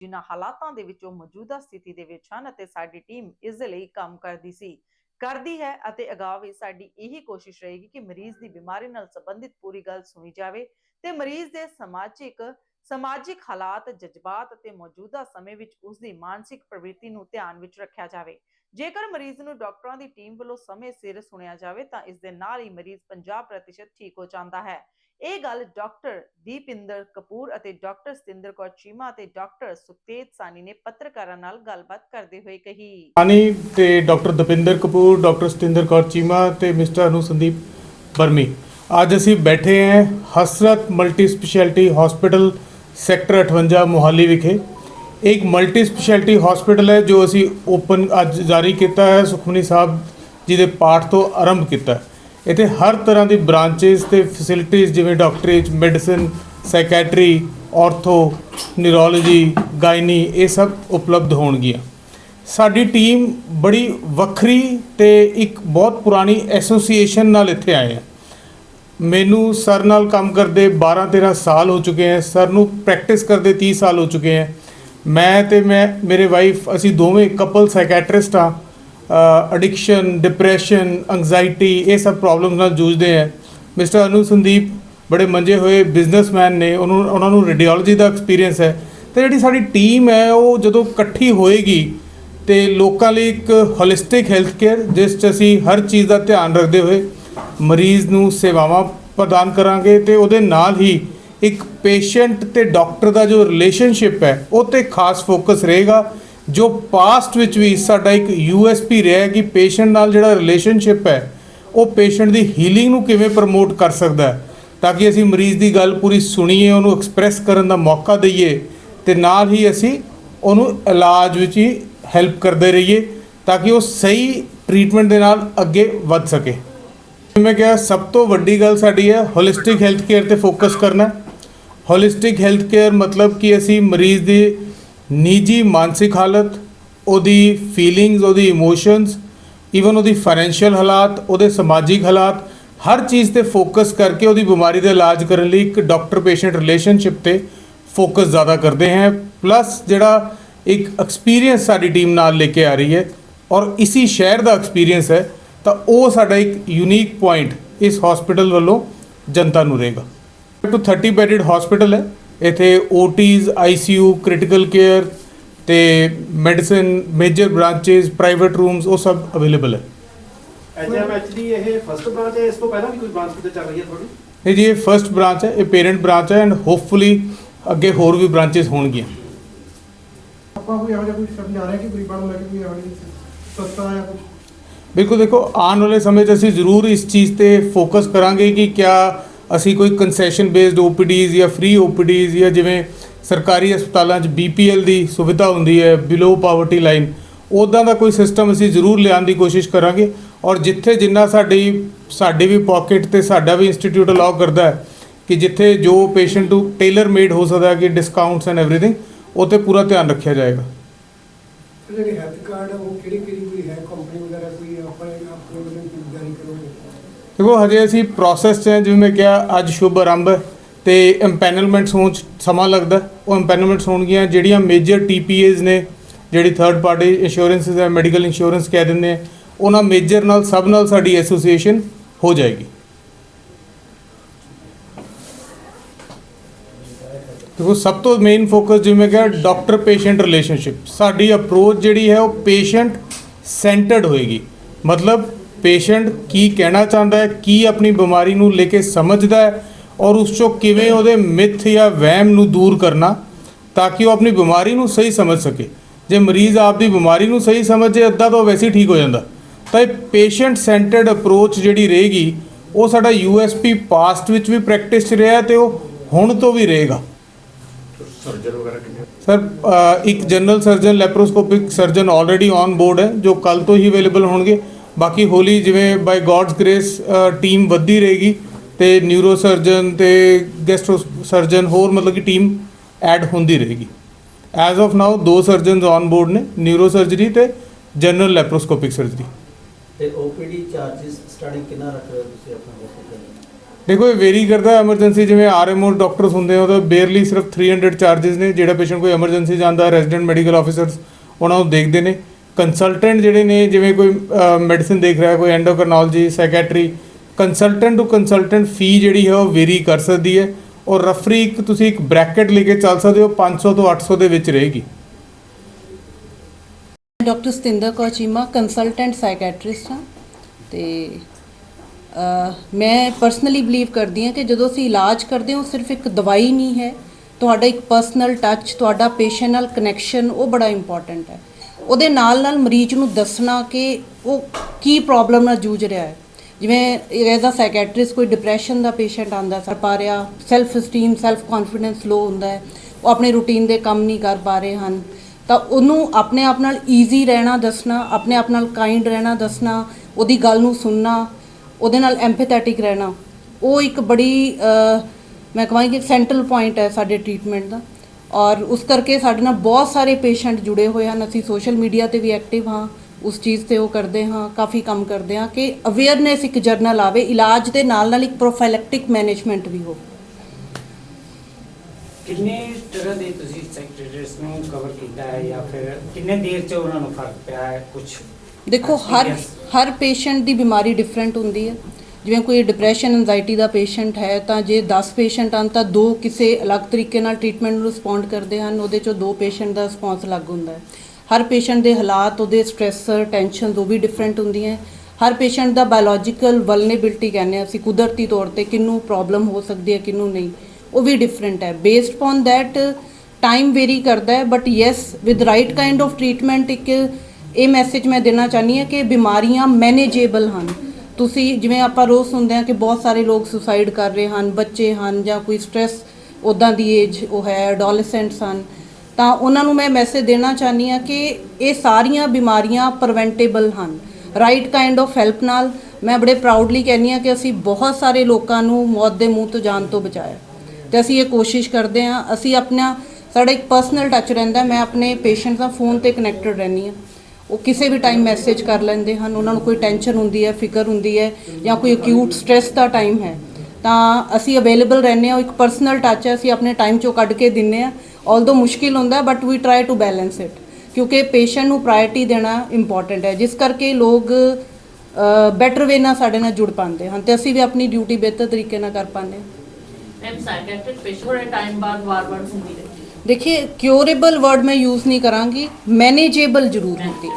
ਜਿਨ੍ਹਾਂ ਹਾਲਾਤਾਂ ਦੇ ਵਿੱਚ ਉਹ ਮੌਜੂਦਾ ਸਥਿਤੀ ਦੇ ਵਿੱਚ ਹਨ ਅਤੇ ਸਾਡੀ ਟੀਮ ਇਸ ਦੇ ਲਈ ਕੰਮ ਕਰਦੀ ਸੀ, ਕਰਦੀ ਹੈ ਅਤੇ ਅਗਾਊਂ ਵੀ ਸਾਡੀ ਇਹੀ ਕੋਸ਼ਿਸ਼ ਰਹੇਗੀ ਕਿ ਮਰੀਜ਼ ਦੀ ਬਿਮਾਰੀ ਨਾਲ ਸੰਬੰਧਿਤ ਪੂਰੀ ਗੱਲ ਸੁਣੀ ਜਾਵੇ ਤੇ ਮਰੀਜ਼ ਦੇ ਸਮਾਜਿਕ ਸਮਾਜਿਕ ਹਾਲਾਤ, ਜਜ਼ਬਾਤ ਅਤੇ ਮੌਜੂਦਾ ਸਮੇਂ ਵਿੱਚ ਉਸ ਦੀ ਮਾਨਸਿਕ ਪ੍ਰਵਿਰਤੀ ਨੂੰ ਧਿਆਨ ਵਿੱਚ ਰੱਖਿਆ ਜਾਵੇ। ਜੇਕਰ ਮਰੀਜ਼ ਨੂੰ ਡਾਕਟਰਾਂ ਦੀ ਟੀਮ ਵੱਲੋਂ ਸਮੇਂ ਸਿਰ ਸੁਣਿਆ ਜਾਵੇ ਤਾਂ ਇਸ ਦੇ ਨਾਲ ਹੀ ਮਰੀਜ਼ 50% ਠੀਕ ਹੋ ਜਾਂਦਾ ਹੈ। ਇਹ ਗੱਲ ਡਾਕਟਰ ਦੀਪਿੰਦਰ ਕਪੂਰ ਅਤੇ ਡਾਕਟਰ ਸਤਿੰਦਰ ਕੌਰ ਚੀਮਾ ਅਤੇ ਡਾਕਟਰ ਸੁਖਤੇਜ ਸਾਨੀ ਨੇ ਪੱਤਰਕਾਰਾਂ ਨਾਲ ਗੱਲਬਾਤ ਕਰਦੇ ਹੋਏ ਕਹੀ। ਆਨੀ ਤੇ ਡਾਕਟਰ ਦਪਿੰਦਰ ਕਪੂਰ, ਡਾਕਟਰ ਸਤਿੰਦਰ ਕੌਰ ਚੀਮਾ ਤੇ ਮਿਸਟਰ ਅਨੂ ਸੰਦੀਪ ਬਰਮੀ ਅੱਜ ਅਸੀਂ ਬੈਠੇ ਹਾਂ Hasrat multi specialty hospital sector 58 Mohali ਵਿਖੇ। ਇੱਕ ਮਲਟੀ ਸਪੈਸ਼ਲਿਟੀ ਹਸਪੀਟਲ ਹੈ ਜੋ ਅਸੀਂ ਓਪਨ ਅੱਜ ਜਾਰੀ ਕੀਤਾ ਹੈ, ਸੁਖਮਨੀ ਸਾਹਿਬ ਜੀ ਦੇ ਪਾਠ ਤੋਂ ਆਰੰਭ ਕੀਤਾ ਹੈ। ਇੱਥੇ ਹਰ ਤਰ੍ਹਾਂ ਦੀ ਬ੍ਰਾਂਚੇਸ ਤੇ ਫੈਸਿਲਿਟੀਆਂ ਜਿਵੇਂ ਡਾਕਟਰੇਜ medicine psychiatry ortho neurology gynae ਇਹ ਸਭ ਉਪਲਬਧ ਹੋਣਗੀਆਂ। ਸਾਡੀ ਟੀਮ ਬੜੀ ਵੱਖਰੀ ਤੇ ਇੱਕ ਬਹੁਤ ਪੁਰਾਣੀ ਐਸੋਸੀਏਸ਼ਨ ਨਾਲ ਇੱਥੇ ਆਏ ਆ। ਮੈਨੂੰ ਸਰ ਨਾਲ ਕੰਮ ਕਰਦੇ 12 13 ਸਾਲ ਹੋ ਚੁੱਕੇ ਹੈ ਸਰ ਨੂੰ ਪ੍ਰੈਕਟਿਸ ਕਰਦੇ 30 ਸਾਲ ਹੋ ਚੁੱਕੇ ਹੈ ਮੈਂ ਤੇ ਮੈਂ, ਮੇਰੇ ਵਾਈਫ ਅਸੀਂ ਦੋਵੇਂ ਕਪਲ ਸਾਈਕੈਟ੍ਰਿਸਟ ਆ। ਐਡਿਕਸ਼ਨ ਡਿਪਰੈਸ਼ਨ ਐਂਜ਼ਾਈਟੀ ਇਹ ਸਭ ਪ੍ਰੋਬਲਮਸ ਨਾਲ ਜੂਝਦੇ ਹੈ। ਮਿਸਟਰ ਅਨੂ ਸੰਦੀਪ ਬੜੇ ਮੰਜੇ ਹੋਏ ਬਿਜ਼ਨਸਮੈਨ ਨੇ, ਉਹਨੂੰ, ਉਹਨਾਂ ਨੂੰ ਰੇਡੀਓਲੋਜੀ ਦਾ ਐਕਸਪੀਰੀਅੰਸ ਹੈ। ਤੇ ਜਿਹੜੀ ਸਾਡੀ ਟੀਮ ਹੈ, ਉਹ ਜਦੋਂ ਇਕੱਠੀ ਹੋਏਗੀ, ਤੇ ਲੋਕਾਂ ਲਈ ਇੱਕ ਹੋਲਿਸਟਿਕ ਹੈਲਥ ਕੇਅਰ ਜਿਸ 'ਚ ਅਸੀਂ ਹਰ ਚੀਜ਼ ਦਾ ਧਿਆਨ ਰੱਖਦੇ ਹੋਏ ਮਰੀਜ਼ ਨੂੰ ਸੇਵਾਵਾਂ ਪ੍ਰਦਾਨ ਕਰਾਂਗੇ ਤੇ ਉਹਦੇ ਨਾਲ ਹੀ ਇੱਕ ਪੇਸ਼ੈਂਟ ਤੇ ਡਾਕਟਰ ਦਾ ਜੋ ਰਿਲੇਸ਼ਨਸ਼ਿਪ ਹੈ, ਉਹ ਤੇ ਖਾਸ ਫੋਕਸ ਰਹੇਗਾ। ਜੋ ਪਾਸਟ ਵਿੱਚ ਵੀ ਸਾਡਾ ਇੱਕ ਯੂਐਸਪੀ ਰਿਹਾ ਕਿ ਪੇਸ਼ੈਂਟ ਨਾਲ ਜਿਹੜਾ ਰਿਲੇਸ਼ਨਸ਼ਿਪ ਹੈ, ਉਹ ਪੇਸ਼ੈਂਟ ਦੀ ਹੀਲਿੰਗ ਨੂੰ ਕਿਵੇਂ ਪ੍ਰਮੋਟ ਕਰ ਸਕਦਾ ਹੈ? ਤਾਂ ਕਿ ਅਸੀਂ ਮਰੀਜ਼ ਦੀ ਗੱਲ ਪੂਰੀ ਸੁਣੀਏ, ਉਹਨੂੰ ਐਕਸਪ੍ਰੈਸ ਕਰਨ ਦਾ ਮੌਕਾ ਦਈਏ ਤੇ ਨਾਲ ਹੀ ਅਸੀਂ ਉਹਨੂੰ ਇਲਾਜ ਵਿੱਚ ਹੀ ਹੈਲਪ ਕਰਦੇ ਰਹੀਏ ਤਾਂ ਕਿ ਉਹ ਸਹੀ ਟ੍ਰੀਟਮੈਂਟ ਦੇ ਨਾਲ ਅੱਗੇ ਵੱਧ ਸਕੇ। ਮੈਂ ਕਿਹਾ ਸਭ ਤੋਂ ਵੱਡੀ ਗੱਲ ਸਾਡੀ ਹੈ ਹੋਲਿਸਟਿਕ ਹੈਲਥ ਕੇਅਰ ਤੇ ਫੋਕਸ ਕਰਨਾ। ਹੋਲਿਸਟਿਕ ਹੈਲਥ ਕੇਅਰ ਮਤਲਬ ਕਿ ਅਸੀਂ ਮਰੀਜ਼ ਦੀ ਨਿੱਜੀ ਮਾਨਸਿਕ ਹਾਲਤ, ਉਹਦੀ ਫੀਲਿੰਗਸ ਉਹਦੀ ਇਮੋਸ਼ਨਸ ਈਵਨ ਉਹਦੀ ਫਾਈਨੈਂਸ਼ੀਅਲ ਹਾਲਾਤ, ਉਹਦੇ ਸਮਾਜਿਕ ਹਾਲਾਤ, ਹਰ ਚੀਜ਼ ਤੇ ਫੋਕਸ ਕਰਕੇ ਉਹਦੀ ਬਿਮਾਰੀ ਦਾ ਇਲਾਜ ਕਰਨ ਲਈ ਇੱਕ ਡਾਕਟਰ ਪੇਸ਼ੈਂਟ ਰਿਲੇਸ਼ਨਸ਼ਿਪ ਤੇ ਫੋਕਸ ਜ਼ਿਆਦਾ ਕਰਦੇ ਹਾਂ। ਪਲੱਸ ਜਿਹੜਾ ਇੱਕ ਐਕਸਪੀਰੀਅੰਸ ਸਾਡੀ ਟੀਮ ਨਾਲ ਲੈ ਕੇ ਆ ਰਹੀ ਹੈ ਔਰ ਇਸੀ ਸ਼ਹਿਰ ਦਾ ਐਕਸਪੀਰੀਅੰਸ ਹੈ, ਤਾਂ ਉਹ ਸਾਡਾ ਇੱਕ ਯੂਨੀਕ ਪੁਆਇੰਟ ਇਸ ਹਸਪੀਟਲ ਵੱਲੋਂ ਜਨਤਾ ਨੂੰ ਰਹੇਗਾ। ਟੂ 30 ਬੈਡਡ ਹਸਪੀਟਲ ਹੈ। ਇੱਥੇ OTs ICU ਕ੍ਰਿਟੀਕਲ ਕੇਅਰ ਤੇ medicine major branches private rooms ਉਹ ਸਭ ਅਵੇਲੇਬਲ ਹੈ। ਐਚਐਮਐਚ ਦੀ ਇਹ ਫਸਟ ਬ੍ਰਾਂਚ ਹੈ ਇਸ ਤੋਂ ਪਹਿਲਾਂ ਵੀ ਕੋਈ ਬ੍ਰਾਂਚ ਕਿਤੇ ਚੱਲ ਰਹੀ ਹੈ ਤੁਹਾਡੀ? ਇਹ ਜੀ ਇਹ ਫਰਸਟ ਬ੍ਰਾਂਚ ਹੈ ਇਹ ਪੇਰੈਂਟ ਬ੍ਰਾਂਚ ਹੈ ਐਂਡ ਹੋਪਫੁਲੀ ਅੱਗੇ ਹੋਰ ਵੀ ਬ੍ਰਾਂਚੇਸ ਹੋਣਗੀਆਂ। ਆਪਾਂ ਕੋਈ ਇਹੋ ਜਿਹਾ ਕੋਈ ਸਟੈਪ ਜਾ ਰਹੇ ਕਿ ਗਰੀਬਾਂ ਨੂੰ ਲੈ ਕੇ ਕੋਈ ਇਹੋ ਜਿਹੀ ਸਸਤਾ ਜਾਂ ਕੁਝ ਬਿਲਕੁਲ ਦੇਖੋ ਆਉਣ ਵਾਲੇ ਸਮੇਂ 'ਚ ਅਸੀਂ ਜ਼ਰੂਰ ਇਸ ਚੀਜ਼ ਤੇ ਫੋਕਸ ਕਰਾਂਗੇ ਕਿ ਕਿਆ ਅਸੀਂ ਕੋਈ ਕੰਸੈਸ਼ਨ ਬੇਸਡ OPDs ਜਾਂ ਫ੍ਰੀ OPDs ਜਾਂ ਜਿਵੇਂ ਸਰਕਾਰੀ ਹਸਪਤਾਲਾਂ 'ਚ BPL ਦੀ ਸੁਵਿਧਾ ਹੁੰਦੀ ਹੈ ਬਿਲੋ ਪਾਵਰਟੀ ਲਾਈਨ ਉੱਦਾਂ ਦਾ ਕੋਈ ਸਿਸਟਮ ਅਸੀਂ ਜ਼ਰੂਰ ਲਿਆਉਣ ਦੀ ਕੋਸ਼ਿਸ਼ ਕਰਾਂਗੇ। ਔਰ ਜਿੱਥੇ ਜਿੰਨਾ ਸਾਡੀ ਸਾਡੀ ਵੀ ਪਾਕਟ ਤੇ ਸਾਡਾ ਵੀ ਇੰਸਟੀਚਿਊਟ ਅਲਾਉ ਕਰਦਾ ਹੈ ਕਿ ਜਿੱਥੇ ਜੋ ਪੇਸ਼ੈਂਟ ਨੂੰ ਟੇਲਰ ਮੇਡ ਹੋ ਸਕਦਾ ਕਿ ਡਿਸਕਾਊਂਟਸ ਐਂਡ ਐਵਰੀਥਿੰਗ ਉਹ ਤੇ ਪੂਰਾ ਧਿਆਨ ਰੱਖਿਆ ਜਾਏਗਾ। ਜਿਹੜੇ ਹੈਲਥ ਕਾਰਡ ਉਹ ਕਿਹੜੀ ਕਿਹੜੀ ਕੋਈ ਹੈ ਕੰਪਨੀ ਵਗੈਰਾ ਕੋਈ ਆਪਣੇ ਆਪਣੇ ਵੱਲੋਂ ਕੋਈ ਜਾਰੀ ਕਰੋਗੇ ਦੇਖੋ, ਹਜੇ ਅਸੀਂ ਪ੍ਰੋਸੈਸ 'ਚ ਹਾਂ, ਜਿਵੇਂ ਮੈਂ ਕਿਹਾ, ਅੱਜ ਸ਼ੁਭ ਆਰੰਭ ਹੈ ਤੇ ਇੰਪੈਨਲਮੈਂਟਸ ਹੋਣ 'ਚ ਸਮਾਂ ਲੱਗਦਾ। ਉਹ ਇੰਪੈਨਲਮੈਂਟਸ ਹੋਣਗੀਆਂ ਜਿਹੜੀਆਂ ਮੇਜਰ TPAs ਨੇ, ਜਿਹੜੀ ਥਰਡ ਪਾਰਟੀ ਇੰਸ਼ੋਰੈਂਸਸ ਹੈ ਮੈਡੀਕਲ ਇੰਸ਼ੋਰੈਂਸ ਕਹਿ ਦਿੰਦੇ ਆ। ਉਹਨਾਂ ਮੇਜਰ ਨਾਲ, ਸਭ ਨਾਲ ਸਾਡੀ ਐਸੋਸੀਏਸ਼ਨ ਹੋ ਜਾਏਗੀ। ਦੇਖੋ, ਸਭ ਤੋਂ ਮੇਨ ਫੋਕਸ ਜਿਵੇਂ ਕਿ ਡਾਕਟਰ ਪੇਸ਼ੈਂਟ ਰਿਲੇਸ਼ਨਸ਼ਿਪ ਸਾਡੀ ਅਪਰੋਚ ਜਿਹੜੀ ਹੈ, ਉਹ ਪੇਸ਼ੈਂਟ ਸੈਂਟਰਡ ਹੋਏਗੀ। ਮਤਲਬ ਪੇਸ਼ੈਂਟ ਕੀ ਕਹਿਣਾ ਚਾਹੁੰਦਾ ਹੈ ਕੀ ਆਪਣੀ ਬਿਮਾਰੀ ਨੂੰ ਲੈ ਕੇ ਸਮਝਦਾ ਹੈ ਔਰ ਉਸ ਚੋਂ ਕਿਵੇਂ ਉਹਦੇ ਮਿਥ ਜਾਂ ਵਹਿਮ ਨੂੰ ਦੂਰ ਕਰਨਾ ਤਾਂ ਕਿ ਉਹ ਆਪਣੀ ਬਿਮਾਰੀ ਨੂੰ ਸਹੀ ਸਮਝ ਸਕੇ। ਜੇ ਮਰੀਜ਼ ਆਪਦੀ ਬਿਮਾਰੀ ਨੂੰ ਸਹੀ ਸਮਝੇ ਅੱਧਾ ਤਾਂ ਉਹ ਵੈਸੇ ਹੀ ਠੀਕ ਹੋ ਜਾਂਦਾ। ਤਾਂ ਇਹ ਪੇਸ਼ੈਂਟ ਸੈਂਟਰਡ ਅਪਰੋਚ ਜਿਹੜੀ ਰਹੇਗੀ ਉਹ ਸਾਡਾ ਯੂਐਸਪੀ ਪਾਸਟ ਵਿੱਚ ਵੀ ਪ੍ਰੈਕਟਿਸ 'ਚ ਰਿਹਾ ਤੇ ਉਹ ਹੁਣ ਤੋਂ ਵੀ ਰਹੇਗਾ। ਸਰਜਨ ਵਗੈਰਾ ਕਿੰਨੇ? ਸਰ ਇੱਕ general surgeon laparoscopic surgeon already on board ਹੈ ਜੋ ਕੱਲ ਤੋਂ ਹੀ ਅਵੇਲੇਬਲ ਹੋਣਗੇ। ਬਾਕੀ ਹੋਲੀ ਜਿਵੇਂ ਬਾਈ ਗੋਡਸ ਗ੍ਰੇਸ ਟੀਮ ਵੱਧਦੀ ਰਹੇਗੀ ਤੇ ਨਿਊਰੋ ਸਰਜਨ ਤੇ ਗੈਸਟ੍ਰੋ ਸਰਜਨ ਹੋਰ ਮਤਲਬ ਕਿ ਟੀਮ ਐਡ ਹੁੰਦੀ ਰਹੇਗੀ। ਐਸ ਆਫ ਨਾਓ ਦੋ ਸਰਜਨ ਔਨ ਬੋਰਡ ਨੇ ਨਿਊਰੋ ਸਰਜਰੀ ਤੇ ਜਨਰਲ ਲੈਪਰੋਸਕੋਪਿਕ ਸਰਜਰੀ ਤੇ ਓਪੀਡੀ ਚਾਰजेस ਸਟਾਰਟਿੰਗ ਕਿੰਨਾ ਰੱਖ ਰਹੇ ਤੁਸੀਂ ਆਪਣੇ ਦੇਖੋ ਇਹ ਵੇਰੀ ਕਰਦਾ ਐਮਰਜੈਂਸੀ ਜਿਵੇਂ ਆਰਐਮਓ ਡਾਕਟਰਸ ਹੁੰਦੇ ਆ ਤਾਂ ਬੇਅਰਲੀ ਸਿਰਫ 300 ਚਾਰजेस ਨੇ ਜਿਹੜਾ ਪੇਸ਼ੈਂਟ ਕੋਈ ਐਮਰਜੈਂਸੀ ਜਾਂਦਾ ਰੈਜ਼ੀਡੈਂਟ ਮੈਡੀਕਲ ਆਫੀਸਰਸ ਉਹਨਾਂ ਨੂੰ ਦੇਖਦੇ ਨੇ। ਕੰਸਲਟੈਂਟ ਜਿਹੜੇ ਨੇ, ਜਿਵੇਂ ਕੋਈ ਮੈਡੀਸਿਨ ਦੇਖ ਰਿਹਾ, ਕੋਈ endocrinology psychiatry consultant to consultant fee ਜਿਹੜੀ ਹੈ, ਉਹ ਵੇਰੀ ਕਰ ਸਕਦੀ ਹੈ ਔਰ ਰਫਰੀ ਇੱਕ, ਤੁਸੀਂ ਇੱਕ ਬ੍ਰੈਕਟ ਲੈ ਕੇ ਚੱਲ ਸਕਦੇ ਹੋ 500 ਤੋਂ 800 ਦੇ ਵਿੱਚ ਰਹੇਗੀ। Doctor Satinder Kaur Cheema consultant psychiatrist ਹਾਂ। ਤੇ ਮੈਂ ਪਰਸਨਲੀ ਬਲੀਵ ਕਰਦੀ ਹਾਂ ਕਿ ਜਦੋਂ ਅਸੀਂ ਇਲਾਜ ਕਰਦੇ ਹਾਂ, ਉਹ ਸਿਰਫ ਇੱਕ ਦਵਾਈ ਨਹੀਂ ਹੈ। ਤੁਹਾਡਾ ਇੱਕ ਪਰਸਨਲ ਟੱਚ ਤੁਹਾਡਾ ਪੇਸ਼ੈਂਟ ਨਾਲ ਕਨੈਕਸ਼ਨ ਉਹ ਬੜਾ ਇੰਪੋਰਟੈਂਟ ਹੈ। ਉਹਦੇ ਨਾਲ ਨਾਲ ਮਰੀਜ਼ ਨੂੰ ਦੱਸਣਾ ਕਿ ਉਹ ਕੀ ਪ੍ਰੋਬਲਮ ਨਾਲ ਜੂਝ ਰਿਹਾ ਹੈ। ਜਿਵੇਂ ਐਜ਼ ਅ ਸਾਈਕੈਟ੍ਰਿਸਟ ਕੋਈ ਡਿਪਰੈਸ਼ਨ ਦਾ ਪੇਸ਼ੈਂਟ ਆਂਦਾ ਸਰ ਪਾ ਰਿਹਾ self esteem self confidence low ਹੁੰਦਾ ਹੈ, ਉਹ ਆਪਣੇ ਰੂਟੀਨ ਦੇ ਕੰਮ ਨਹੀਂ ਕਰ ਪਾ ਰਹੇ ਹਨ, ਤਾਂ ਉਹਨੂੰ ਆਪਣੇ ਆਪ ਨਾਲ ਈਜ਼ੀ ਰਹਿਣਾ ਦੱਸਣਾ, ਆਪਣੇ ਆਪ ਨਾਲ ਕਾਈਂਡ ਰਹਿਣਾ ਦੱਸਣਾ, ਉਹਦੀ ਗੱਲ ਨੂੰ ਸੁਣਨਾ, ਉਹਦੇ ਨਾਲ ਐਮਪੈਥੈਟਿਕ ਰਹਿਣਾ, ਉਹ ਇੱਕ ਬੜੀ ਮੈਂ ਕਹਾਂਗੀ ਕਿ ਸੈਂਟਰਲ ਪੁਆਇੰਟ ਹੈ ਸਾਡੇ ਟ੍ਰੀਟਮੈਂਟ ਦਾ। ਔਰ ਉਸ ਕਰਕੇ ਸਾਡੇ ਨਾਲ ਬਹੁਤ ਸਾਰੇ ਪੇਸ਼ੈਂਟ ਜੁੜੇ ਹੋਏ ਹਨ। ਅਸੀਂ ਸੋਸ਼ਲ ਮੀਡੀਆ ਤੇ ਵੀ ਐਕਟਿਵ ਹਾਂ। ਉਸ ਚੀਜ਼ ਤੇ ਉਹ ਕਰਦੇ ਹਾਂ। ਕਾਫੀ ਕੰਮ ਕਰਦੇ ਹਾਂ ਕਿ ਅਵੇਅਰਨੈਸ ਇੱਕ ਜਰਨਲ ਆਵੇ। ਇਲਾਜ ਦੇ ਨਾਲ ਨਾਲ ਇੱਕ ਪ੍ਰੋਫਾਈਲੈਕਟਿਕ ਮੈਨੇਜਮੈਂਟ ਵੀ ਹੋ। ਕਿੰਨੇ ਤਰ੍ਹਾਂ ਦੇ ਤੁਸੀਂ ਸੈਕਟਰੀਜ਼ ਨੂੰ ਕਵਰ ਕੀਤਾ ਹੈ ਜਾਂ ਫਿਰ ਕਿੰਨੇ ਦੇਰ ਚ ਉਹਨਾਂ ਨੂੰ ਫ਼ਰਕ ਪਿਆ ਹੈ? ਕੁਝ ਦੇਖੋ ਹਰ ਹਰ ਪੇਸ਼ੈਂਟ ਦੀ ਬਿਮਾਰੀ ਡਿਫਰੈਂਟ ਹੁੰਦੀ ਹੈ। ਜਿਵੇਂ ਕੋਈ ਡਿਪਰੈਸ਼ਨ ਐਂਜ਼ਾਈਟੀ ਦਾ ਪੇਸ਼ੈਂਟ ਹੈ, ਤਾਂ ਜੇ 10 ਪੇਸ਼ੈਂਟ ਹਨ, ਤਾਂ ਦੋ ਕਿਸੇ ਅਲੱਗ ਤਰੀਕੇ ਨਾਲ ਟ੍ਰੀਟਮੈਂਟ ਨੂੰ ਰਿਸਪੌਂਡ ਕਰਦੇ ਹਨ, ਉਹਦੇ ਚੋਂ ਦੋ ਪੇਸ਼ੈਂਟ ਦਾ ਰਿਸਪੌਂਸ ਅਲੱਗ ਹੁੰਦਾ ਹੈ। ਹਰ ਪੇਸ਼ੈਂਟ ਦੇ ਹਾਲਾਤ, ਉਹਦੇ ਸਟ੍ਰੈਸਰ ਟੈਨਸ਼ਨ ਉਹ ਵੀ ਡਿਫਰੈਂਟ ਹੁੰਦੀਆਂ ਹਰ ਪੇਸ਼ੈਂਟ ਦਾ ਬਾਇਓਲੋਜੀਕਲ ਵਲਨੇਬਿਲਟੀ ਕਹਿੰਦੇ ਹਾਂ ਅਸੀਂ, ਕੁਦਰਤੀ ਤੌਰ ਤੇ ਕਿੰਨੂੰ ਪ੍ਰੋਬਲਮ ਹੋ ਸਕਦੀ ਹੈ, ਕਿੰਨੂੰ ਨਹੀਂ, ਉਹ ਵੀ ਡਿਫਰੈਂਟ ਹੈ। Based on that time vary ਕਰਦਾ ਹੈ but yes with right kind of treatment ਇੱਕ ਇਹ ਮੈਸੇਜ ਮੈਂ ਦੇਣਾ ਚਾਹਨੀ ਹਾਂ ਕਿ ਬਿਮਾਰੀਆਂ ਮੈਨੇਜੇਬਲ ਹਨ। ਤੁਸੀਂ ਜਿਵੇਂ ਆਪਾਂ ਰੋਜ਼ ਸੁਣਦੇ ਹਾਂ ਕਿ ਬਹੁਤ ਸਾਰੇ ਲੋਕ ਸੁਸਾਈਡ ਕਰ ਰਹੇ ਹਨ, ਬੱਚੇ ਹਨ ਜਾਂ ਕੋਈ ਸਟ੍ਰੈਸ ਉਦਾਂ ਦੀ ਏਜ ਉਹ ਹੈ ਐਡੋਲੈਸੈਂਟਸ ਹਨ, ਤਾਂ ਉਹਨਾਂ ਨੂੰ ਮੈਂ ਮੈਸੇਜ ਦੇਣਾ ਚਾਹਨੀ ਹਾਂ ਕਿ ਇਹ ਸਾਰੀਆਂ ਬਿਮਾਰੀਆਂ ਪ੍ਰੀਵੈਂਟੇਬਲ ਹਨ। ਰਾਈਟ ਕਾਈਂਡ ਆਫ ਹੈਲਪ ਨਾਲ ਮੈਂ ਬੜੇ ਪ੍ਰਾਊਡਲੀ ਕਹਿੰਦੀ ਹਾਂ ਕਿ ਅਸੀਂ ਬਹੁਤ ਸਾਰੇ ਲੋਕਾਂ ਨੂੰ ਮੌਤ ਦੇ ਮੂੰਹ ਤੋਂ ਜਾਣ ਤੋਂ ਬਚਾਇਆ। ਤੇ ਅਸੀਂ ਇਹ ਕੋਸ਼ਿਸ਼ ਕਰਦੇ ਹਾਂ, ਅਸੀਂ ਆਪਣਾ, ਸਾਡਾ ਇੱਕ ਪਰਸਨਲ ਟੱਚ ਰਹਿੰਦਾ, ਮੈਂ ਆਪਣੇ ਪੇਸ਼ੈਂਟਸ ਦਾ ਫੋਨ ਤੇ ਕਨੈਕਟਡ ਰਹਿੰਦੀ ਹਾਂ। ਉਹ ਕਿਸੇ ਵੀ ਟਾਈਮ ਮੈਸੇਜ ਕਰ ਲੈਂਦੇ ਹਨ, ਉਹਨਾਂ ਨੂੰ ਕੋਈ ਟੈਨਸ਼ਨ ਹੁੰਦੀ ਹੈ, ਫਿਕਰ ਹੁੰਦੀ ਹੈ ਜਾਂ ਕੋਈ ਅਕਿਊਟ ਸਟ੍ਰੈਸ ਦਾ ਟਾਈਮ ਹੈ, ਤਾਂ ਅਸੀਂ ਅਵੇਲੇਬਲ ਰਹਿੰਦੇ ਹਾਂ, ਉਹ ਇੱਕ ਪਰਸਨਲ ਟੱਚ ਹੈ, ਅਸੀਂ ਆਪਣੇ ਟਾਈਮ ਚੋਂ ਕੱਢ ਕੇ ਦਿੰਨੇ ਆ ਆਲਦੋ ਮੁਸ਼ਕਿਲ ਹੁੰਦਾ but we try to balance it ਕਿਉਂਕਿ ਪੇਸ਼ੈਂਟ ਨੂੰ ਪ੍ਰਾਇੋਰਟੀ ਦੇਣਾ ਇੰਪੋਰਟੈਂਟ ਹੈ, ਜਿਸ ਕਰਕੇ ਲੋਕ ਬੈਟਰ ਵੇ ਨਾਲ ਸਾਡੇ ਨਾਲ ਜੁੜ ਪਾਉਂਦੇ ਹਨ, ਤੇ ਅਸੀਂ ਵੀ ਆਪਣੀ ਡਿਊਟੀ ਬਿਹਤਰ ਤਰੀਕੇ ਨਾਲ ਕਰ ਪਾਉਂਦੇ ਹਾਂ। ਮੈਮ ਸਾਈਕੈਟ੍ਰਿਕ ਪੇਸ਼ੈਂਟ ਥੋੜੇ ਟਾਈਮ ਬਾਅਦ ਵਾਰ-ਵਾਰ ਹੁੰਦੀ ਹੈ। ਦੇਖिए ਕਿਉਰੇਬਲ ਵਰਡ ਮੈਂ ਯੂਜ਼ ਨਹੀਂ ਕਰਾਂਗੀ ਮੈਨੇਜੇਬਲ ਜ਼ਰੂਰ ਹੁੰਦੀ।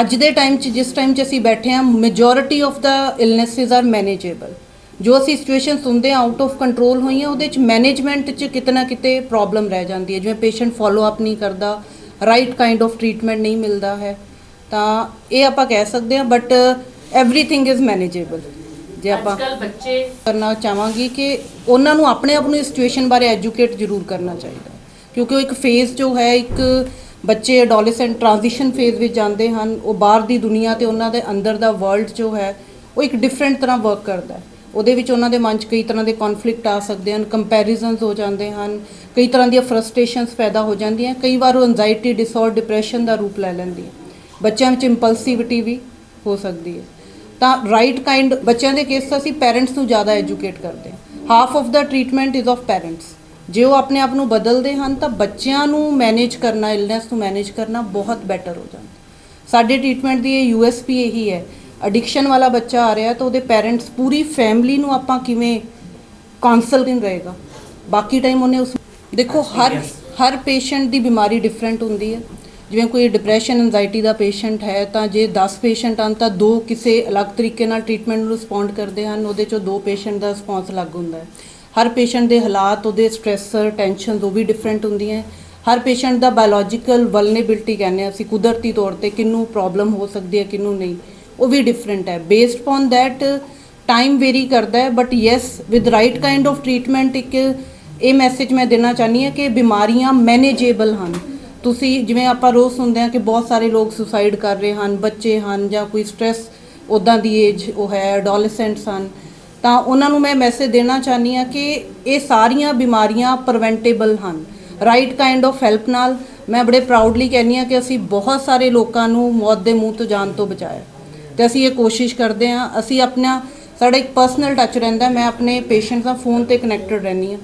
ਅੱਜ ਦੇ ਟਾਈਮ 'ਚ ਜਿਸ ਟਾਈਮ 'ਚ ਅਸੀਂ ਬੈਠੇ ਹਾਂ majority of the illnesses are manageable ਜੋ ਅਸੀਂ ਸਿਚੁਏਸ਼ਨ ਸੁਣਦੇ ਹਾਂ ਆਊਟ ਆਫ ਕੰਟਰੋਲ ਹੋਈਆਂ ਉਹਦੇ 'ਚ ਮੈਨੇਜਮੈਂਟ 'ਚ ਕਿਤਨਾ ਕਿਤੇ ਪ੍ਰੋਬਲਮ ਰਹਿ ਜਾਂਦੀ ਹੈ। ਜਿਵੇਂ ਪੇਸ਼ੈਂਟ ਫਾਲੋ ਅਪ ਨਹੀਂ ਕਰਦਾ ਰਾਈਟ ਕਾਈਂਡ ਆਫ ਟ੍ਰੀਟਮੈਂਟ ਨਹੀਂ ਮਿਲਦਾ ਹੈ। ਤਾਂ ਇਹ ਆਪਾਂ ਕਹਿ ਸਕਦੇ ਹਾਂ ਬਟ ਐਵਰੀਥਿੰਗ ਇਜ਼ ਮੈਨੇਜੇਬਲ ਜੇ ਆਪਾਂ ਅੱਜਕੱਲ ਬੱਚੇ ਕਰਨਾ ਚਾਹਾਂਗੀ ਕਿ ਉਹਨਾਂ ਨੂੰ ਆਪਣੇ ਆਪ ਨੂੰ ਇਸ ਸਿਚੁਏਸ਼ਨ ਬਾਰੇ ਐਜੂਕੇਟ ਜ਼ਰੂਰ ਕਰਨਾ ਚਾਹੀਦਾ। ਕਿਉਂਕਿ ਉਹ ਇੱਕ ਫੇਜ਼ ਜੋ ਹੈ, ਇੱਕ ਬੱਚੇ ਐਡੋਲੈਸੈਂਟ ਟ੍ਰਾਂਜੀਸ਼ਨ ਫੇਜ਼ ਵਿੱਚ ਜਾਂਦੇ ਹਨ, ਉਹ ਬਾਹਰ ਦੀ ਦੁਨੀਆ ਤੇ ਉਹਨਾਂ ਦੇ ਅੰਦਰ ਦਾ ਵਰਲਡ ਜੋ ਹੈ, ਉਹ ਇੱਕ ਡਿਫਰੈਂਟ ਤਰ੍ਹਾਂ ਵਰਕ ਕਰਦਾ ਹੈ। ਉਹਦੇ ਵਿੱਚ ਉਹਨਾਂ ਦੇ ਮਨ 'ਚ ਕਈ ਤਰ੍ਹਾਂ ਦੇ ਕਨਫਲਿਕਟ ਆ ਸਕਦੇ ਹਨ ਕੰਪੈਰੀਜ਼ਨਸ ਹੋ ਜਾਂਦੇ ਹਨ, ਕਈ ਤਰ੍ਹਾਂ ਦੀਆਂ ਫਰਸਟ੍ਰੇਸ਼ਨਸ ਪੈਦਾ ਹੋ ਜਾਂਦੀਆਂ ਕਈ ਵਾਰ ਉਹ ਐਂਜ਼ਾਈਟੀ ਡਿਸਆਰਡਰ ਡਿਪਰੈਸ਼ਨ ਦਾ ਰੂਪ ਲੈ ਲੈਂਦੀ ਹੈ ਬੱਚਿਆਂ ਵਿੱਚ ਇੰਪਲਸਿਵਿਟੀ ਵੀ ਹੋ ਸਕਦੀ ਹੈ। ਤਾਂ ਰਾਈਟ ਕਾਈਂਡ ਬੱਚਿਆਂ ਦੇ ਕੇਸ 'ਚ ਅਸੀਂ ਪੈਰੈਂਟਸ ਨੂੰ ਜ਼ਿਆਦਾ ਐਜੂਕੇਟ ਕਰਦੇ ਹਾਂ। ਹਾਫ ਆਫ ਦਾ ਟ੍ਰੀਟਮੈਂਟ ਇਜ਼ ਆਫ ਪੈਰੈਂਟਸ ਜੇ ਉਹ ਆਪਣੇ ਆਪ ਨੂੰ ਬਦਲਦੇ ਹਨ ਤਾਂ ਬੱਚਿਆਂ ਨੂੰ ਮੈਨੇਜ ਕਰਨਾ ਇਲਨੈਸ ਨੂੰ ਮੈਨੇਜ ਕਰਨਾ ਬਹੁਤ ਬੈਟਰ ਹੋ ਜਾਂਦਾ। ਸਾਡੇ ਟ੍ਰੀਟਮੈਂਟ ਦੀ ਇਹ ਯੂਐਸਪੀ ਇਹੀ ਹੈ। ਐਡਿਕਸ਼ਨ ਵਾਲਾ ਬੱਚਾ ਆ ਰਿਹਾ ਤਾਂ ਉਹਦੇ ਪੈਰੈਂਟਸ ਪੂਰੀ ਫੈਮਿਲੀ ਨੂੰ ਆਪਾਂ ਕਿਵੇਂ ਕਾਉਂਸਲਿੰਗ ਰਹੇਗਾ। ਬਾਕੀ ਟਾਈਮ ਉਹਨੇ ਉਸ ਦੇਖੋ ਹਰ ਹਰ ਪੇਸ਼ੈਂਟ ਦੀ ਬਿਮਾਰੀ ਡਿਫਰੈਂਟ ਹੁੰਦੀ ਹੈ। ਜਿਵੇਂ ਕੋਈ ਡਿਪਰੈਸ਼ਨ ਐਂਜ਼ਾਈਟੀ ਦਾ ਪੇਸ਼ੈਂਟ ਹੈ ਤਾਂ ਜੇ 10 ਪੇਸ਼ੈਂਟ ਹਨ ਤਾਂ ਦੋ ਕਿਸੇ ਅਲੱਗ ਤਰੀਕੇ ਨਾਲ ਟ੍ਰੀਟਮੈਂਟ ਨੂੰ ਰਿਸਪੌਂਡ ਕਰਦੇ ਹਨ। ਉਹਦੇ ਚੋਂ ਦੋ ਪੇਸ਼ੈਂਟ ਦਾ ਰਿਸਪੌਂਸ ਅਲੱਗ ਹੁੰਦਾ ਹੈ। ਹਰ ਪੇਸ਼ੈਂਟ ਦੇ ਹਾਲਾਤ, ਉਹਦੇ ਸਟ੍ਰੈਸਰ ਟੈਨਸ਼ਨ ਉਹ ਵੀ ਡਿਫਰੈਂਟ ਹੁੰਦੀਆਂ ਹਰ ਪੇਸ਼ੈਂਟ ਦਾ ਬਾਇਓਲੋਜੀਕਲ ਵਲਨੇਬਿਲਟੀ ਕਹਿੰਦੇ ਹਾਂ ਅਸੀਂ, ਕੁਦਰਤੀ ਤੌਰ ਤੇ ਕਿੰਨੂੰ ਪ੍ਰੋਬਲਮ ਹੋ ਸਕਦੀ ਹੈ, ਕਿੰਨੂੰ ਨਹੀਂ। ਉਹ ਵੀ ਡਿਫਰੈਂਟ ਹੈ। Based on that time vary ਕਰਦਾ ਹੈ but yes with right kind of treatment ਇੱਕ ਇਹ ਮੈਸੇਜ ਮੈਂ ਦੇਣਾ ਚਾਹਨੀ ਹਾਂ ਕਿ ਬਿਮਾਰੀਆਂ ਮੈਨੇਜੇਬਲ ਹਨ। ਤੁਸੀਂ ਜਿਵੇਂ ਆਪਾਂ ਰੋਜ਼ ਸੁਣਦੇ ਹਾਂ ਕਿ ਬਹੁਤ ਸਾਰੇ ਲੋਕ ਸੁਸਾਈਡ ਕਰ ਰਹੇ ਹਨ, ਬੱਚੇ ਹਨ ਜਾਂ ਕੋਈ ਸਟ੍ਰੈਸ ਉਦਾਂ ਦੀ ਏਜ ਉਹ ਹੈ ਐਡੋਲੈਸੈਂਟਸ ਹਨ। ਤਾਂ ਉਹਨਾਂ ਨੂੰ ਮੈਂ ਮੈਸੇਜ ਦੇਣਾ ਚਾਹਨੀ ਹਾਂ ਕਿ ਇਹ ਸਾਰੀਆਂ ਬਿਮਾਰੀਆਂ ਪ੍ਰੀਵੈਂਟੇਬਲ ਹਨ। ਰਾਈਟ ਕਾਈਂਡ ਆਫ ਹੈਲਪ ਨਾਲ ਮੈਂ ਬੜੇ ਪ੍ਰਾਊਡਲੀ ਕਹਿੰਦੀ ਹਾਂ ਕਿ ਅਸੀਂ ਬਹੁਤ ਸਾਰੇ ਲੋਕਾਂ ਨੂੰ ਮੌਤ ਦੇ ਮੂੰਹ ਤੋਂ ਜਾਣ ਤੋਂ ਬਚਾਇਆ। ਤੇ ਅਸੀਂ ਇਹ ਕੋਸ਼ਿਸ਼ ਕਰਦੇ ਹਾਂ, ਅਸੀਂ ਆਪਣਾ, ਸਾਡਾ ਇੱਕ ਪਰਸਨਲ ਟੱਚ ਰਹਿੰਦਾ, ਮੈਂ ਆਪਣੇ ਪੇਸ਼ੈਂਟਸ ਨਾਲ ਫੋਨ ਤੇ ਕਨੈਕਟਡ ਰਹਿੰਦੀ ਹਾਂ।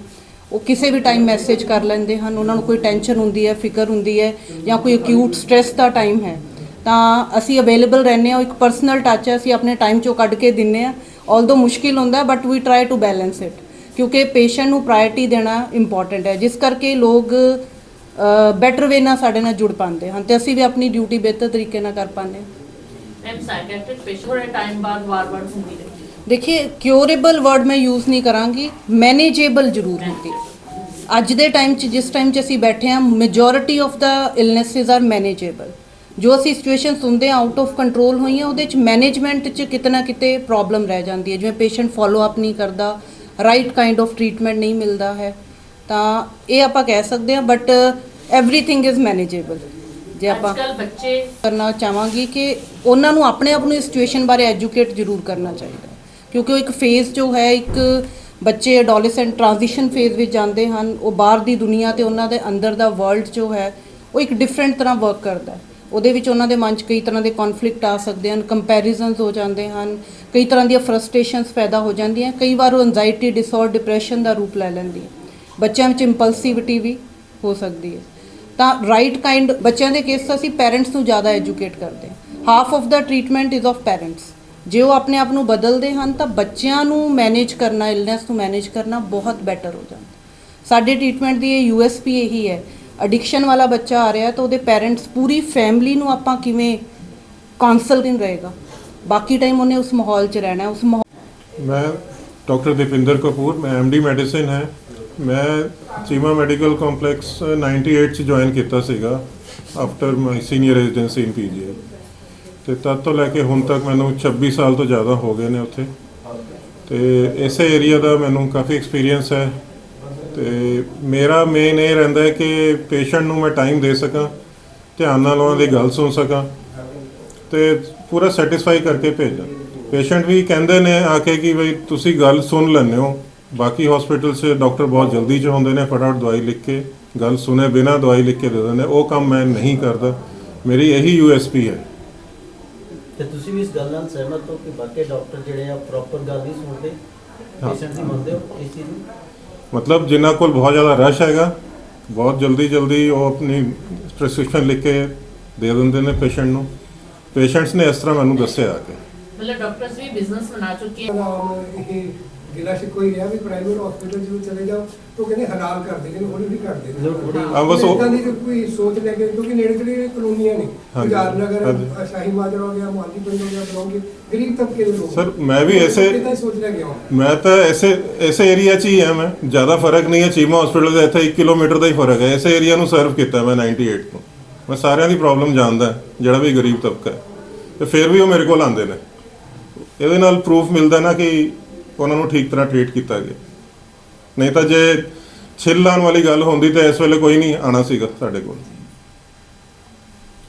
ਉਹ ਕਿਸੇ ਵੀ ਟਾਈਮ ਮੈਸੇਜ ਕਰ ਲੈਂਦੇ ਹਨ, ਉਹਨਾਂ ਨੂੰ ਕੋਈ ਟੈਨਸ਼ਨ ਹੁੰਦੀ ਹੈ, ਫਿਕਰ ਹੁੰਦੀ ਹੈ ਜਾਂ ਕੋਈ ਅਕਿਊਟ ਸਟ੍ਰੈਸ ਦਾ ਟਾਈਮ ਹੈ। ਤਾਂ ਅਸੀਂ ਅਵੇਲੇਬਲ ਰਹਿੰਦੇ ਹਾਂ, ਉਹ ਇੱਕ ਪਰਸਨਲ ਟੱਚ ਹੈ, ਅਸੀਂ ਆਪਣੇ ਟਾਈਮ ਚੋਂ ਕੱਢ ਕੇ ਦਿੰਨੇ ਆ ਆਲਦੋ ਮੁਸ਼ਕਿਲ ਹੁੰਦਾ but we try to balance it ਕਿਉਂਕਿ ਪੇਸ਼ੈਂਟ ਨੂੰ ਪ੍ਰਾਇੋਰਟੀ ਦੇਣਾ ਇੰਪੋਰਟੈਂਟ ਹੈ ਜਿਸ ਕਰਕੇ ਲੋਕ ਬੈਟਰ ਵੇ ਨਾਲ ਸਾਡੇ ਨਾਲ ਜੁੜ ਪਾਉਂਦੇ ਹਨ ਤੇ ਅਸੀਂ ਵੀ ਆਪਣੀ ਡਿਊਟੀ ਬਿਹਤਰ ਤਰੀਕੇ ਨਾਲ ਕਰ ਪਾਉਂਦੇ ਹਾਂ ਮੈਮ ਸਾਈਕੈਟ੍ਰਿਕ ਪੇਸ਼ੈਂਟ ਥੋੜੇ ਟਾਈਮ ਬਾਅਦ ਵਾਰ-ਵਾਰ ਹੁੰਦੀ ਹੈ। ਦੇਖिए ਕਿਉਰੇਬਲ ਵਰਡ ਮੈਂ ਯੂਜ਼ ਨਹੀਂ ਕਰਾਂਗੀ ਮੈਨੇਜੇਬਲ ਜ਼ਰੂਰ ਹੁੰਦੀ ਹੈ ਅੱਜ ਦੇ ਟਾਈਮ 'ਚ ਜਿਸ ਟਾਈਮ 'ਚ ਅਸੀਂ ਬੈਠੇ ਹਾਂ majority of the illnesses are manageable ਜੋ ਅਸੀਂ ਸਿਚੁਏਸ਼ਨ ਸੁਣਦੇ ਹਾਂ ਆਊਟ ਆਫ ਕੰਟਰੋਲ ਹੋਈਆਂ ਉਹਦੇ 'ਚ ਮੈਨੇਜਮੈਂਟ 'ਚ ਕਿਤੇ ਨਾ ਕਿਤੇ ਪ੍ਰੋਬਲਮ ਰਹਿ ਜਾਂਦੀ ਹੈ। ਜਿਵੇਂ ਪੇਸ਼ੈਂਟ ਫਾਲੋ ਅਪ ਨਹੀਂ ਕਰਦਾ ਰਾਈਟ ਕਾਈਂਡ ਆਫ ਟਰੀਟਮੈਂਟ ਨਹੀਂ ਮਿਲਦਾ ਹੈ। ਤਾਂ ਇਹ ਆਪਾਂ ਕਹਿ ਸਕਦੇ ਹਾਂ ਬਟ ਐਵਰੀਥਿੰਗ ਇਜ਼ ਮੈਨੇਜੇਬਲ ਜੇ ਆਪਾਂ ਅੱਜਕੱਲ ਬੱਚੇ ਕਰਨਾ ਚਾਹਾਂਗੀ ਕਿ ਉਹਨਾਂ ਨੂੰ ਆਪਣੇ ਆਪ ਨੂੰ ਇਸ ਸਿਚੁਏਸ਼ਨ ਬਾਰੇ ਐਜੂਕੇਟ ਜ਼ਰੂਰ ਕਰਨਾ ਚਾਹੀਦਾ। ਕਿਉਂਕਿ ਉਹ ਇੱਕ ਫੇਜ਼ ਜੋ ਹੈ ਇੱਕ ਬੱਚੇ ਐਡੋਲੈਸੈਂਟ ਟ੍ਰਾਂਜੀਸ਼ਨ ਫੇਜ਼ ਵਿੱਚ ਜਾਂਦੇ ਹਨ ਉਹ ਬਾਹਰ ਦੀ ਦੁਨੀਆ ਤੇ ਉਹਨਾਂ ਦੇ ਅੰਦਰ ਦਾ ਵਰਲਡ ਜੋ ਹੈ ਉਹ ਇੱਕ ਡਿਫਰੈਂਟ ਤਰ੍ਹਾਂ ਵਰਕ ਕਰਦਾ ਹੈ। ਉਹਦੇ ਵਿੱਚ ਉਹਨਾਂ ਦੇ ਮਨ 'ਚ ਕਈ ਤਰ੍ਹਾਂ ਦੇ ਕਨਫਲਿਕਟ ਆ ਸਕਦੇ ਹਨ ਕੰਪੈਰੀਜ਼ਨਸ ਹੋ ਜਾਂਦੇ ਹਨ, ਕਈ ਤਰ੍ਹਾਂ ਦੀਆਂ ਫਰਸਟ੍ਰੇਸ਼ਨਸ ਪੈਦਾ ਹੋ ਜਾਂਦੀਆਂ, ਕਈ ਵਾਰ ਉਹ ਐਂਜ਼ਾਈਟੀ ਡਿਸਆਰਡਰ ਡਿਪਰੈਸ਼ਨ ਦਾ ਰੂਪ ਲੈ ਲੈਂਦੀ ਹੈ। ਬੱਚਿਆਂ ਵਿੱਚ ਇੰਪਲਸਿਵਿਟੀ ਵੀ ਹੋ ਸਕਦੀ ਹੈ। ਤਾਂ ਰਾਈਟ ਕਾਈਂਡ ਬੱਚਿਆਂ ਦੇ ਕੇਸ 'ਚ ਅਸੀਂ ਪੈਰੈਂਟਸ ਨੂੰ ਜ਼ਿਆਦਾ ਐਜੂਕੇਟ ਕਰਦੇ ਹਾਂ। ਹਾਫ ਆਫ ਦਾ ਟ੍ਰੀਟਮੈਂਟ ਇਜ਼ ਆਫ ਪੈਰੈਂਟਸ ਜੇ ਉਹ ਆਪਣੇ ਆਪ ਨੂੰ ਬਦਲਦੇ ਹਨ, ਤਾਂ ਬੱਚਿਆਂ ਨੂੰ ਮੈਨੇਜ ਕਰਨਾ ਇਲਨੈਸ ਨੂੰ ਮੈਨੇਜ ਕਰਨਾ ਬਹੁਤ ਬੈਟਰ ਹੋ ਜਾਂਦਾ। ਸਾਡੇ ਟ੍ਰੀਟਮੈਂਟ ਦੀ ਇਹ ਯੂਐਸਪੀ ਇਹੀ ਹੈ ਐਡਿਕਸ਼ਨ ਵਾਲਾ ਬੱਚਾ ਆ ਰਿਹਾ ਤਾਂ ਉਹਦੇ ਪੇਰੈਂਟਸ ਪੂਰੀ ਫੈਮਿਲੀ ਨੂੰ ਆਪਾਂ ਕਿਵੇਂ ਕਾਉਂਸਲਿੰਗ ਰਹੇਗਾ? ਬਾਕੀ ਟਾਈਮ ਉਹਨੇ ਉਸ ਮਾਹੌਲ 'ਚ ਰਹਿਣਾ ਉਸ ਮਾਹੌਲ ਮੈਂ ਡਾਕਟਰ ਦੀਪਿੰਦਰ ਕਪੂਰ, ਮੈਂ ਐਮਡੀ ਮੈਡੀਸਿਨ ਹੈ। ਮੈਂ ਚੀਮਾ ਮੈਡੀਕਲ ਕੰਪਲੈਕਸ 98 ਚ ਜੁਆਇਨ ਕੀਤਾ ਸੀਗਾ after my senior residency in PGI ਤੇ ਤਦ ਤੋਂ ਲੈ ਕੇ ਹੁਣ ਤੱਕ ਮੈਨੂੰ 26 ਸਾਲ ਤੋਂ ਜ਼ਿਆਦਾ ਹੋ ਗਏ ਨੇ ਉੱਥੇ। ਤੇ ਇਸੇ ਏਰੀਆ ਦਾ ਮੈਨੂੰ ਕਾਫੀ ਐਕਸਪੀਰੀਅੰਸ ਹੈ। ਤੇ ਮੇਰਾ ਮੇਨ ਇਹ ਰਹਿੰਦਾ ਹੈ ਕਿ ਪੇਸ਼ੈਂਟ ਨੂੰ ਮੈਂ ਟਾਈਮ ਦੇ ਸਕਾਂ ਧਿਆਨ ਨਾਲ ਉਹਨਾਂ ਦੀ ਗੱਲ ਸੁਣ ਸਕਾਂ ਤੇ ਪੂਰਾ ਸੈਟੀਸਫਾਈ ਕਰਕੇ ਭੇਜਾਂ। ਪੇਸ਼ੈਂਟ ਵੀ ਕਹਿੰਦੇ ਨੇ ਆ ਕੇ ਕਿ ਬਈ ਤੁਸੀਂ ਗੱਲ ਸੁਣ ਲੈਂਦੇ ਹੋ। ਬਾਕੀ ਹਸਪੀਟਲ 'ਚ ਡਾਕਟਰ ਬਹੁਤ ਜਲਦੀ 'ਚ ਹੁੰਦੇ ਨੇ ਫਟਾਫਟ ਦਵਾਈ ਲਿਖ ਕੇ ਗੱਲ ਸੁਨੇ ਬਿਨਾ ਦਵਾਈ ਲਿਖ ਕੇ ਦੇ ਦਿੰਦੇ ਉਹ ਕੰਮ ਮੈਂ ਨਹੀਂ ਕਰਦਾ। ਮੇਰੀ ਇਹੀ ਯੂਐਸਪੀ ਹੈ। ਤੇ ਤੁਸੀਂ ਵੀ ਇਸ ਗੱਲ ਨਾਲ ਸਹਿਮਤ ਹੋ ਕਿ ਬਾਕੀ ਡਾਕਟਰ ਜਿਹੜੇ ਆ ਪ੍ਰੋਪਰ ਗੱਲ ਨਹੀਂ ਸੁਣਦੇ। ਪੇਸ਼ੈਂਟ ਦੀ ਮੰਨਦੇ ਹੋ ਇਸ ਚੀਜ਼ ਨੂੰ? ਮਤਲਬ ਜਿਨ੍ਹਾਂ ਕੋਲ ਬਹੁਤ ਜ਼ਿਆਦਾ ਰਸ਼ ਹੈਗਾ ਬਹੁਤ ਜਲਦੀ ਜਲਦੀ ਉਹ ਆਪਣੀ ਪ੍ਰੈਸਕ੍ਰਿਪਸ਼ਨ ਲਿਖ ਕੇ ਦੇ ਦਿੰਦੇ ਨੇ ਪੇਸ਼ੈਂਟ ਨੂੰ। ਪੇਸ਼ੈਂਟਸ ਨੇ ਇਸ ਤਰ੍ਹਾਂ ਮੈਨੂੰ ਦੱਸਿਆ ਆ ਕੇ। ਮਤਲਬ ਡਾਕਟਰਸ ਵੀ ਬਿਜ਼ਨਸ ਬਣਾ ਚੁੱਕੇ ਹੈ ਆਮ ਇਹ ਗਿਲਾ ਸ਼ਿਕਵਾ ਹੀ ਰਿਹਾ ਵੀ ਪ੍ਰਾਈਵੇਟ ਹਸਪੀਟਲ ਜਦੋਂ ਚਲੇ ਜਾਓ ਤਾਂ ਕਹਿੰਦੇ ਹਲਾਲ ਕਰਦੇ ਨੇ ਹੌਲੀ ਹੌਲੀ ਕਰਦੇ ਨੇ ਹਾਂ, ਬਸ ਉਹ- ਇਦਾਂ ਦੀ ਤਾਂ ਕੋਈ ਸੋਚ ਲੈ ਕੇ ਕਿਉਂਕਿ ਨੇੜੇ ਤੇੜੇ ਕਲੋਨੀਆਂ ਨੇ ਹਾਂਜੀ, ਗੁਜਾਰ ਨਗਰ ਹਾਂਜੀ। ਸ਼ਾਹੀ ਮਾਜਰਾ ਹੋ ਗਿਆ ਮੁਹਾਲੀ ਪਿੰਡ ਹੋ ਗਿਆ ਬਲੌਂਗੇ ਗਰੀਬ ਤਬਕੇ ਦੇ ਲੋਕ ਸਰ ਮੈਂ ਵੀ ਐਸੇ ਇਦਾਂ ਸੋਚ ਲੈ ਕੇ ਆਉਂਦਾ ਮੈਂ ਤਾਂ ਐਸੇ ਐਸੇ ਏਰੀਆ 'ਚ ਹੀ ਹਾਂ ਮੈਂ। ਜ਼ਿਆਦਾ ਫ਼ਰਕ ਨਹੀਂ ਹੈ ਚੀਮਾ ਹਸਪੀਟਲ ਦਾ ਇੱਥੇ 1 ਕਿਲੋਮੀਟਰ ਦਾ ਹੀ ਫ਼ਰਕ ਹੈ। ਐਸੇ ਏਰੀਆ ਨੂੰ ਸਰਵ ਕੀਤਾ ਮੈਂ 98 ਤੋਂ। ਮੈਂ ਸਾਰਿਆਂ ਦੀ ਪ੍ਰੋਬਲਮ ਜਾਣਦਾ ਜਿਹੜਾ ਵੀ ਗਰੀਬ ਤਬਕਾ ਹੈ। ਤੇ ਫਿਰ ਵੀ ਉਹ ਮੇਰੇ ਕੋਲ ਆਉਂਦੇ ਨੇ। ਇਹਦੇ ਨਾਲ ਪ੍ਰੂਫ ਮਿਲਦਾ ਨਾ ਕਿ ਉਹਨਾਂ ਨੂੰ ਠੀਕ ਤਰ੍ਹਾਂ ਟ੍ਰੀਟ ਕੀਤਾ ਗਿਆ। ਨਹੀਂ ਤਾਂ ਜੇ ਛਿੱਲ ਲਾਉਣ ਵਾਲੀ ਗੱਲ ਹੁੰਦੀ ਤਾਂ ਇਸ ਵੇਲੇ ਕੋਈ ਨਹੀਂ ਆਣਾ ਸੀਗਾ ਸਾਡੇ ਕੋਲ।